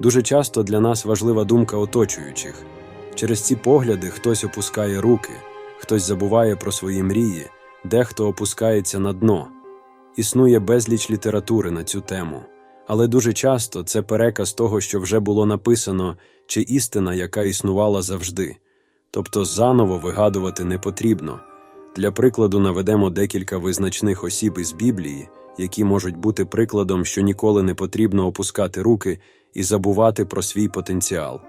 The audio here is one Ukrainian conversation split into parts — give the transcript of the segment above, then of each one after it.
Дуже часто для нас важлива думка оточуючих. Через ці погляди хтось опускає руки, хтось забуває про свої мрії, дехто опускається на дно. Існує безліч літератури на цю тему, але дуже часто це переказ того, що вже було написано, чи істина, яка існувала завжди. Тобто заново вигадувати не потрібно. Для прикладу наведемо декілька визначних осіб із Біблії, які можуть бути прикладом, що ніколи не потрібно опускати руки і забувати про свій потенціал.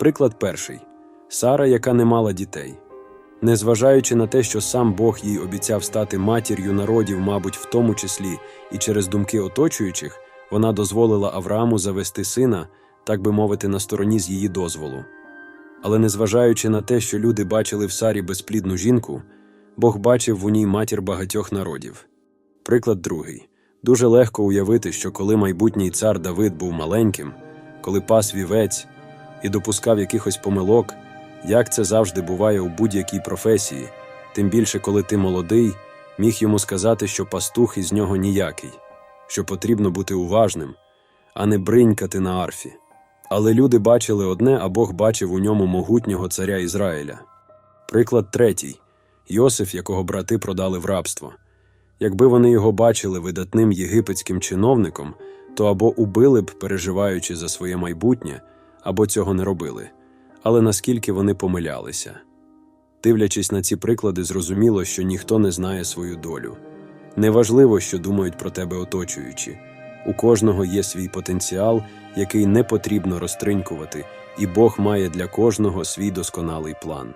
Приклад перший Сара, яка не мала дітей. Незважаючи на те, що сам Бог їй обіцяв стати матір'ю народів, мабуть, в тому числі і через думки оточуючих, вона дозволила Аврааму завести сина, так би мовити, на стороні з її дозволу. Але незважаючи на те, що люди бачили в Сарі безплідну жінку, Бог бачив у ній матір багатьох народів. Приклад другий. Дуже легко уявити, що коли майбутній цар Давид був маленьким, коли пас вівець і допускав якихось помилок, як це завжди буває у будь-якій професії, тим більше коли ти молодий, міг йому сказати, що пастух із нього ніякий, що потрібно бути уважним, а не бринькати на арфі. Але люди бачили одне, а Бог бачив у ньому могутнього царя Ізраїля. Приклад третій Йосиф, якого брати продали в рабство. Якби вони його бачили видатним єгипетським чиновником, то або убили б, переживаючи за своє майбутнє, або цього не робили. Але наскільки вони помилялися. Дивлячись на ці приклади, зрозуміло, що ніхто не знає свою долю. Неважливо, що думають про тебе оточуючі. У кожного є свій потенціал, який не потрібно розтринькувати, і Бог має для кожного свій досконалий план.